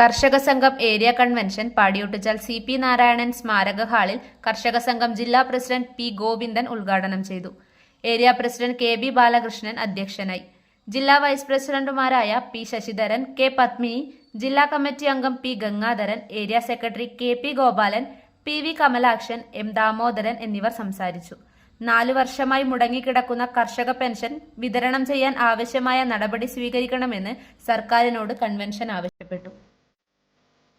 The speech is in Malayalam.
കർഷക സംഘം ഏരിയ കൺവെൻഷൻ പാടിയൊട്ടിച്ചാൽ സി പി നാരായണൻ സ്മാരക ഹാളിൽ കർഷക സംഘം ജില്ലാ പ്രസിഡന്റ് പി ഗോവിന്ദൻ ഉദ്ഘാടനം ചെയ്തു. Area president K B Balakrishnan അധ്യക്ഷനായി. ജില്ലാ വൈസ് പ്രസിഡന്റുമാരായ പി ശശിധരൻ കെ പത്മിനി ജില്ലാ കമ്മിറ്റി അംഗം P Gangadharan area secretary K P Gopalan P V Kamalakshan M Damodaran എന്നിവർ സംസാരിച്ചു. നാലു വർഷമായി മുടങ്ങിക്കിടക്കുന്ന കർഷക പെൻഷൻ വിതരണം ചെയ്യാൻ ആവശ്യമായ നടപടി സ്വീകരിക്കണമെന്ന് സർക്കാരിനോട് കൺവെൻഷൻ ആവശ്യപ്പെട്ടു.